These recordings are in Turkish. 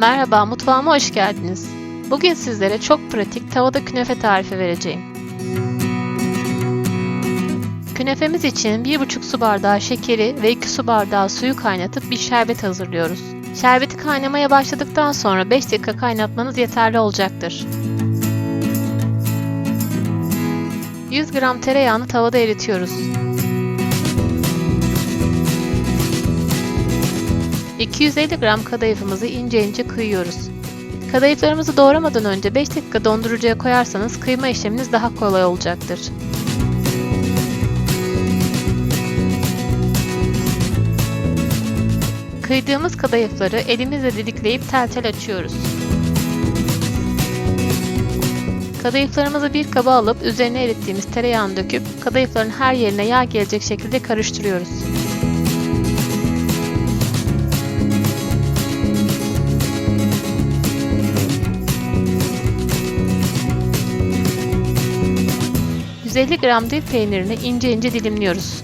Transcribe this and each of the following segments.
Merhaba, mutfağıma hoş geldiniz. Bugün sizlere çok pratik tavada künefe tarifi vereceğim. Künefemiz için 1,5 su bardağı şekeri ve 2 su bardağı suyu kaynatıp bir şerbet hazırlıyoruz. Şerbeti kaynamaya başladıktan sonra 5 dakika kaynatmanız yeterli olacaktır. 100 gram tereyağını tavada eritiyoruz. 250 gram kadayıfımızı ince ince kıyıyoruz. Kadayıflarımızı doğramadan önce 5 dakika dondurucuya koyarsanız kıyma işleminiz daha kolay olacaktır. Kıydığımız kadayıfları elimizle didikleyip tel tel açıyoruz. Kadayıflarımızı bir kaba alıp üzerine erittiğimiz tereyağını döküp kadayıfların her yerine yağ gelecek şekilde karıştırıyoruz. ...150 gram dil peynirini ince ince dilimliyoruz.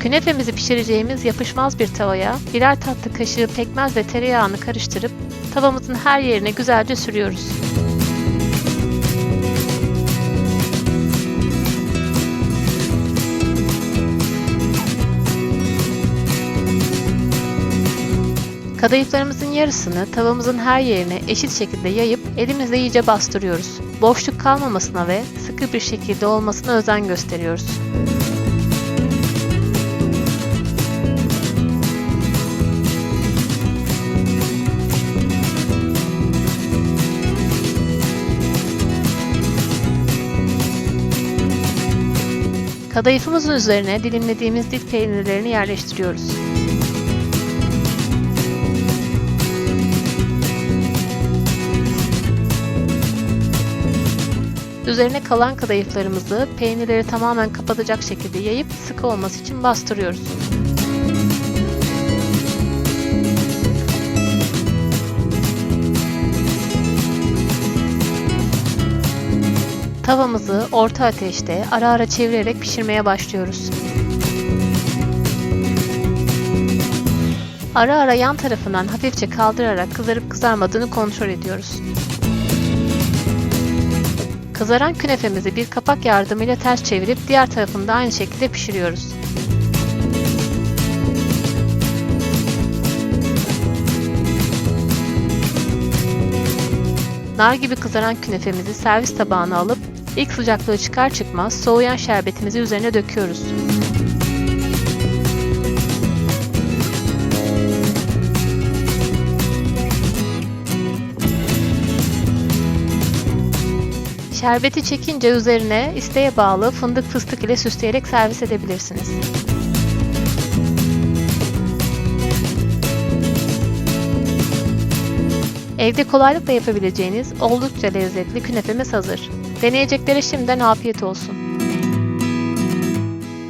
Künefemizi pişireceğimiz yapışmaz bir tavaya birer tatlı kaşığı pekmez ve tereyağını karıştırıp tavamızın her yerine güzelce sürüyoruz. Kadayıflarımızın yarısını tavamızın her yerine eşit şekilde yayıp elimizle iyice bastırıyoruz. Boşluk kalmamasına ve sıkı bir şekilde olmasına özen gösteriyoruz. Kadayıfımızın üzerine dilimlediğimiz dil peynirlerini yerleştiriyoruz. Üzerine kalan kadayıflarımızı peynirleri tamamen kapatacak şekilde yayıp sıkı olması için bastırıyoruz. Tavamızı orta ateşte ara ara çevirerek pişirmeye başlıyoruz. Ara ara yan tarafından hafifçe kaldırarak kızarıp kızarmadığını kontrol ediyoruz. Kızaran künefemizi bir kapak yardımıyla ters çevirip diğer tarafını da aynı şekilde pişiriyoruz. Nar gibi kızaran künefemizi servis tabağına alıp ilk sıcaklığı çıkar çıkmaz soğuyan şerbetimizi üzerine döküyoruz. Şerbeti çekince üzerine isteğe bağlı fındık fıstık ile süsleyerek servis edebilirsiniz. Evde kolaylıkla yapabileceğiniz oldukça lezzetli künefemiz hazır. Deneyeceklere şimdiden afiyet olsun.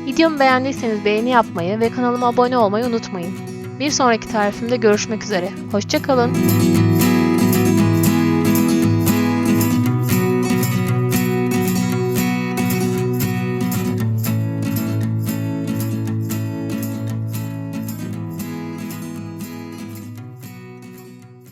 Videomu beğendiyseniz beğeni yapmayı ve kanalıma abone olmayı unutmayın. Bir sonraki tarifimde görüşmek üzere. Hoşçakalın.